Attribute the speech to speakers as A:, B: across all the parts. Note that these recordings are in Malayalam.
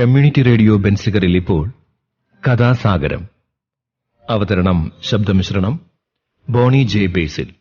A: കമ്മ്യൂണിറ്റി റേഡിയോ ബെൻസിഗറിൽ ഇപ്പോൾ കഥാസാഗരം. അവതരണം ശബ്ദമിശ്രണം. ബോണി ജെ ബേസിൽ.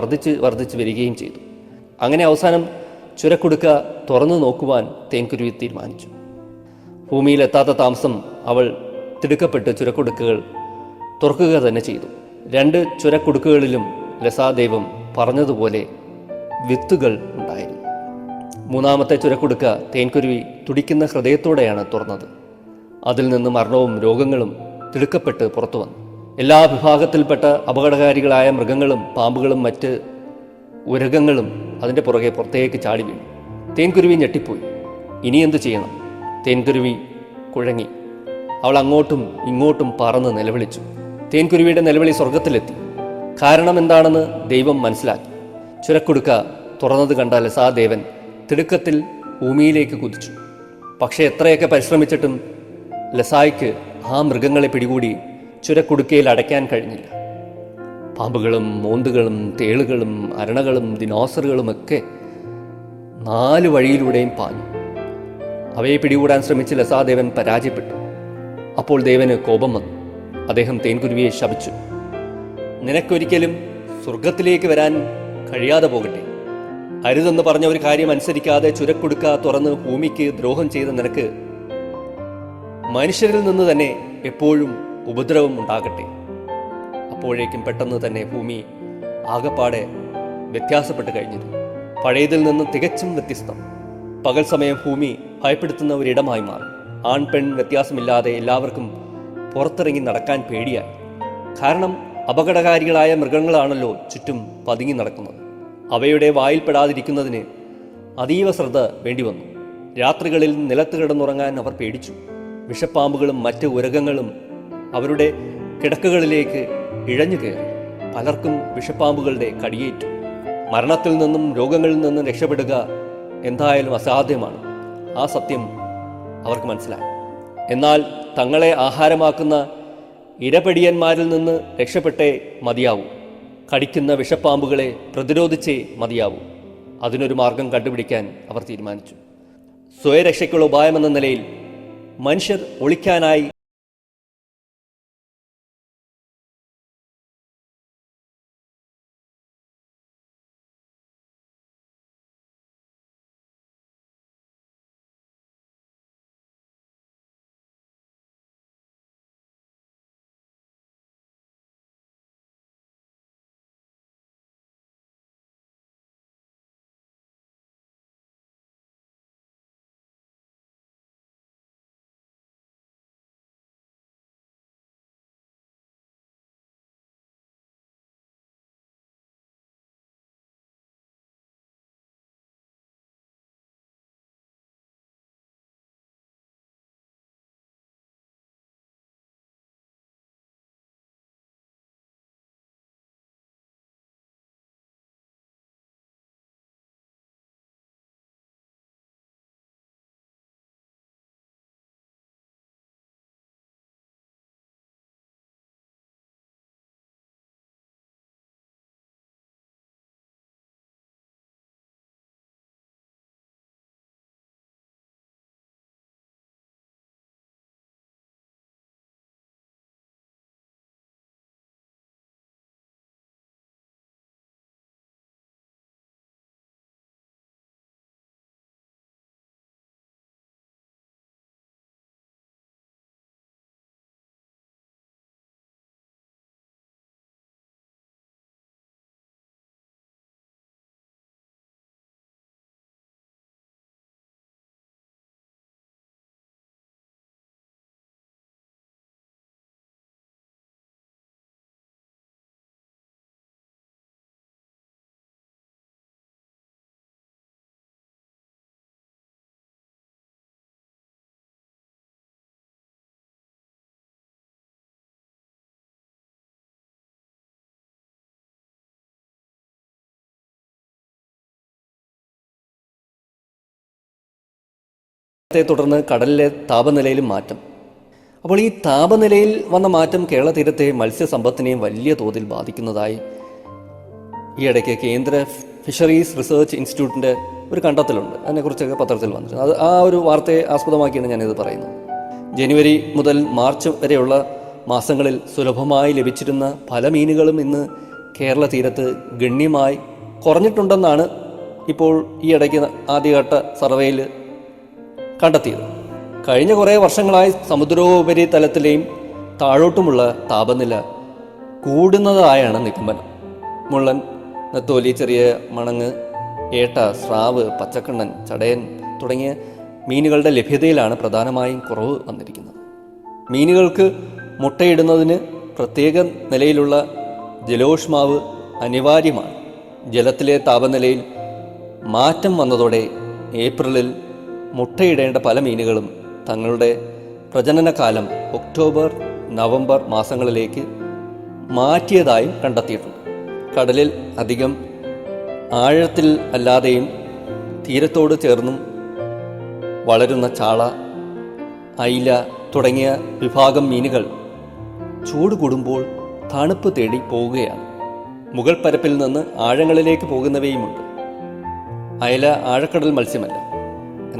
B: വർദ്ധിച്ച് വർദ്ധിച്ച് വരികയും ചെയ്തു. അങ്ങനെ അവസാനം ചുരക്കുടുക്ക തുറന്നു നോക്കുവാൻ തേൻകുരുവി തീരുമാനിച്ചു. ഭൂമിയിലെത്താത്ത താമസം അവൾ തിടുക്കപ്പെട്ട് ചുരക്കുടുക്കുകൾ തുറക്കുക തന്നെ ചെയ്തു. രണ്ട് ചുരക്കുടുക്കുകളിലും ലസാദൈവം പറഞ്ഞതുപോലെ വിത്തുകൾ ഉണ്ടായിരുന്നു. മൂന്നാമത്തെ ചുരക്കുടുക്ക തേൻകുരുവി തുടിക്കുന്ന ഹൃദയത്തോടെയാണ് തുറന്നത്. അതിൽ നിന്ന് മരണവും രോഗങ്ങളും തിടുക്കപ്പെട്ട് പുറത്തു വന്നു എല്ലാ വിഭാഗത്തിൽപ്പെട്ട അപകടകാരികളായ മൃഗങ്ങളും പാമ്പുകളും മറ്റ് ഉരകങ്ങളും അതിന്റെ പുറകെ പുറത്തേക്ക് ചാടി വീണു. തേൻകുരുവി ഞെട്ടിപ്പോയി. ഇനി എന്തു ചെയ്യണം? തേൻകുരുവി കുഴങ്ങി. അവൾ അങ്ങോട്ടും ഇങ്ങോട്ടും പറന്ന് നിലവിളിച്ചു. തേൻകുരുവിയുടെ നിലവിളി സ്വർഗത്തിലെത്തി കാരണം എന്താണെന്ന് ദൈവം മനസ്സിലാക്കി. ചുരക്കുടുക്ക തുറന്നത് കണ്ട ലസാദേവൻ തിടുക്കത്തിൽ ഭൂമിയിലേക്ക് കുതിച്ചു. പക്ഷേ എത്രയൊക്കെ പരിശ്രമിച്ചിട്ടും ലസായിക്ക് ആ മൃഗങ്ങളെ പിടികൂടി ചുരക്കുടുക്കയിൽ അടയ്ക്കാൻ കഴിഞ്ഞില്ല. പാമ്പുകളും മോന്തുകളും തേളുകളും അരണകളും ദിനോസറുകളുമൊക്കെ നാല് വഴിയിലൂടെയും പാഞ്ഞു. അവയെ പിടികൂടാൻ ശ്രമിച്ച ലസാദേവൻ പരാജയപ്പെട്ടു. അപ്പോൾ ദേവന് കോപം വന്നു. അദ്ദേഹം തേൻകുരുവിയെ ശപിച്ചു. നിനക്കൊരിക്കലും സ്വർഗത്തിലേക്ക് വരാൻ കഴിയാതെ പോകട്ടെ. അരുതെന്ന് പറഞ്ഞ ഒരു കാര്യം അനുസരിക്കാതെ ചുരക്കൊടുക്ക തുറന്ന് ഭൂമിക്ക് ദ്രോഹം ചെയ്ത നിനക്ക് മനുഷ്യരിൽ നിന്ന് തന്നെ എപ്പോഴും ഉപദ്രവം ഉണ്ടാകട്ടെ. അപ്പോഴേക്കും പെട്ടെന്ന് തന്നെ ഭൂമി ആകപ്പാടെ വ്യത്യാസപ്പെട്ട് കഴിഞ്ഞിരുന്നു. പഴയതിൽ നിന്ന് തികച്ചും വ്യത്യസ്തം. പകൽ സമയം ഭൂമി ഭയപ്പെടുത്തുന്ന ഒരിടമായി മാറി. ആൺ പെൺ വ്യത്യാസമില്ലാതെ എല്ലാവർക്കും പുറത്തിറങ്ങി നടക്കാൻ പേടിയായി. കാരണം അപകടകാരികളായ മൃഗങ്ങളാണല്ലോ ചുറ്റും പതുങ്ങി നടക്കുന്നത്. അവയുടെ വായിൽപ്പെടാതിരിക്കുന്നതിന് അതീവ ശ്രദ്ധ വേണ്ടി വന്നു. രാത്രികളിൽ നിലത്ത് കിടന്നുറങ്ങാൻ അവർ പേടിച്ചു. വിഷപ്പാമ്പുകളും മറ്റ് ഉരകങ്ങളും അവരുടെ കിടക്കുകളിലേക്ക് ഇഴഞ്ഞു കയറി. പലർക്കും വിഷപ്പാമ്പുകളുടെ കടിയേറ്റു. മരണത്തിൽ നിന്നും രോഗങ്ങളിൽ നിന്നും രക്ഷപ്പെടുക എന്തായാലും അസാധ്യമാണ്. ആ സത്യം അവർക്ക് മനസ്സിലായി. എന്നാൽ തങ്ങളെ ആഹാരമാക്കുന്ന ഇരപടിയന്മാരിൽ നിന്ന് രക്ഷപ്പെട്ടേ മതിയാവൂ. കടിക്കുന്ന വിഷപ്പാമ്പുകളെ പ്രതിരോധിച്ചേ മതിയാവൂ. അതിനൊരു മാർഗം കണ്ടുപിടിക്കാൻ അവർ തീരുമാനിച്ചു. സ്വയരക്ഷയ്ക്കുള്ള ഉപായമെന്ന നിലയിൽ മനുഷ്യർ ഒളിക്കാനായി ത്തെ തുടർന്ന് കടലിലെ താപനിലയിലും മാറ്റം. അപ്പോൾ ഈ താപനിലയിൽ വന്ന മാറ്റം കേരള തീരത്തെ മത്സ്യസമ്പത്തിനെയും വലിയ തോതിൽ ബാധിക്കുന്നതായി. ഈയിടയ്ക്ക് കേന്ദ്ര ഫിഷറീസ് റിസർച്ച് ഇൻസ്റ്റിറ്റ്യൂട്ടിന്റെ ഒരു കണ്ടെത്തലുണ്ട്. അതിനെക്കുറിച്ചൊക്കെ പത്രത്തിൽ വന്നിട്ടുണ്ട് അത് ആ ഒരു വാർത്തയെ ആസ്പദമാക്കിയാണ് ഞാനിത് പറയുന്നത്. ജനുവരി മുതൽ മാർച്ച് വരെയുള്ള മാസങ്ങളിൽ സുലഭമായി ലഭിച്ചിരുന്ന പല മീനുകളും ഇന്ന് കേരള തീരത്ത് ഗണ്യമായി കുറഞ്ഞിട്ടുണ്ടെന്നാണ് ഇപ്പോൾ ഈ ഇടയ്ക്ക് ആദ്യഘട്ട സർവേയിൽ കണ്ടെത്തിയത്. കഴിഞ്ഞ കുറേ വർഷങ്ങളായി സമുദ്രോപരിതലത്തിലെയും താഴോട്ടുമുള്ള താപനില കൂടുന്നതായാണ് നിഗമനം. മുള്ളൻ നത്തോലി ചെറിയ മണങ്ങ് ഏട്ട സ്രാവ് പച്ചക്കണ്ണൻ ചടയൻ തുടങ്ങിയ മീനുകളുടെ ലഭ്യതയിലാണ് പ്രധാനമായും കുറവ് വന്നിരിക്കുന്നത്. മീനുകൾക്ക് മുട്ടയിടുന്നതിന് പ്രത്യേക നിലയിലുള്ള ജലോഷ്മാവ് അനിവാര്യമാണ്. ജലത്തിലെ താപനിലയിൽ മാറ്റം വന്നതോടെ ഏപ്രിലിൽ മുട്ടയിടേണ്ട പല മീനുകളും തങ്ങളുടെ പ്രജനനകാലം ഒക്ടോബർ നവംബർ മാസങ്ങളിലേക്ക് മാറ്റിയതായും കണ്ടെത്തിയിട്ടുണ്ട്. കടലിൽ അധികം ആഴത്തിൽ അല്ലാതെയും തീരത്തോട് ചേർന്നും വളരുന്ന ചാള അയില തുടങ്ങിയ വിഭാഗം മീനുകൾ ചൂട് കൂടുമ്പോൾ തണുപ്പ് തേടി പോവുകയാണ്. മുകൾ പരപ്പിൽ നിന്ന് ആഴങ്ങളിലേക്ക് പോകുന്നവയുമുണ്ട്. അയല ആഴക്കടൽ മത്സ്യമല്ല.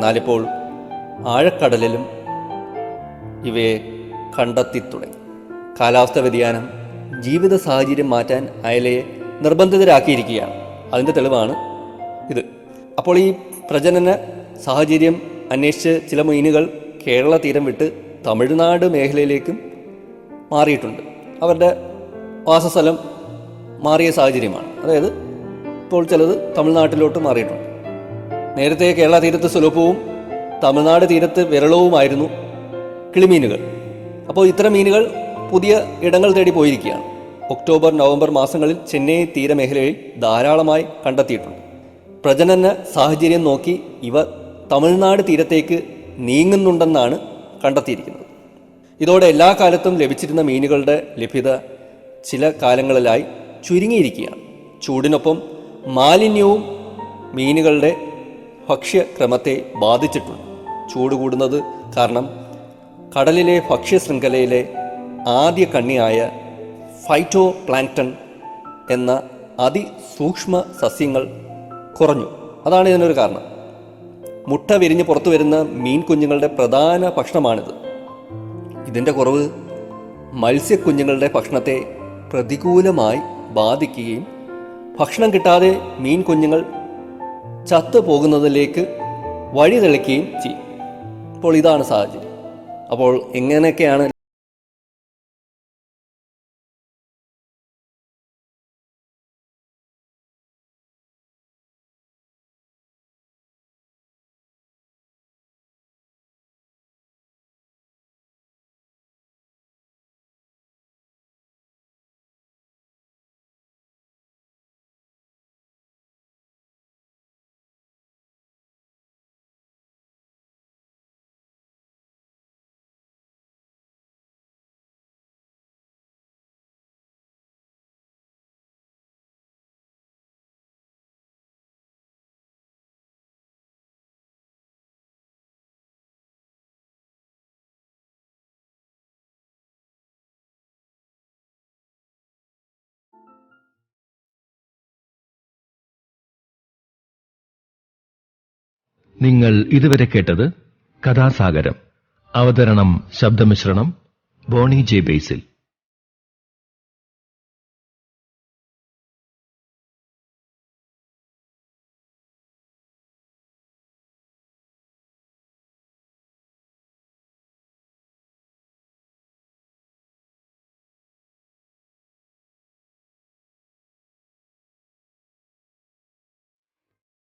B: എന്നാലിപ്പോൾ ആഴക്കടലിലും ഇവയെ കണ്ടെത്തി തുടങ്ങി. കാലാവസ്ഥ വ്യതിയാനം ജീവിത സാഹചര്യം മാറ്റാൻ അയലയെ നിർബന്ധിതരാക്കിയിരിക്കുകയാണ്. അതിന്റെ തെളിവാണ് ഇത്. അപ്പോൾ ഈ പ്രജനന സാഹചര്യം അന്വേഷിച്ച് ചില മീനുകൾ കേരള തീരം വിട്ട് തമിഴ്നാട് മേഖലയിലേക്കും മാറിയിട്ടുണ്ട്. അവരുടെ വാസസ്ഥലം മാറിയ സാഹചര്യമാണ്. അതായത് ഇപ്പോൾ ചിലത് തമിഴ്നാട്ടിലോട്ട് മാറിയിട്ടുണ്ട്. നേരത്തെ കേരള തീരത്ത് സുലഭവും തമിഴ്നാട് തീരത്ത് വിരളവുമായിരുന്നു കിളിമീനുകൾ. അപ്പോൾ ഇത്തരം മീനുകൾ പുതിയ ഇടങ്ങൾ തേടി പോയിരിക്കുകയാണ്. ഒക്ടോബർ നവംബർ മാസങ്ങളിൽ ചെന്നൈ തീരമേഖലയിൽ ധാരാളമായി കണ്ടെത്തിയിട്ടുണ്ട്. പ്രജനന സാഹചര്യം നോക്കി ഇവ തമിഴ്നാട് തീരത്തേക്ക് നീങ്ങുന്നുണ്ടെന്നാണ് കണ്ടെത്തിയിരിക്കുന്നത്. ഇതോടെ എല്ലാ കാലത്തും ലഭിച്ചിരുന്ന മീനുകളുടെ ലഭ്യത ചില കാലങ്ങളിലായി ചുരുങ്ങിയിരിക്കുകയാണ്. ചൂടിനൊപ്പം മാലിന്യവും മീനുകളുടെ ഭക്ഷ്യക്രമത്തെ ബാധിച്ചിട്ടുണ്ട്. ചൂട് കൂടുന്നത് കാരണം കടലിലെ ഭക്ഷ്യശൃംഖലയിലെ ആദ്യ കണ്ണിയായ ഫൈറ്റോ പ്ലാങ്ക്ടൺ എന്ന അതിസൂക്ഷ്മ സസ്യങ്ങൾ കുറഞ്ഞു. അതാണ് ഇതിനൊരു കാരണം. മുട്ട വിരിഞ്ഞ് പുറത്തു വരുന്ന മീൻ കുഞ്ഞുങ്ങളുടെ പ്രധാന ഭക്ഷണമാണിത്. ഇതിന്റെ കുറവ് മത്സ്യക്കുഞ്ഞുങ്ങളുടെ ഭക്ഷണത്തെ പ്രതികൂലമായി ബാധിക്കുകയും ഭക്ഷണം കിട്ടാതെ മീൻ കുഞ്ഞുങ്ങൾ ചത്തു വഴി തെളിക്കുകയും ചെയ്യും. അപ്പോൾ ഇതാണ് സാഹചര്യം. അപ്പോൾ എങ്ങനെയൊക്കെയാണ്
A: നിങ്ങൾ ഇതുവരെ കേട്ടത് കഥാസാഗരം. അവതരണം ശബ്ദമിശ്രണം ബോണി ജെ ബേസിൽ.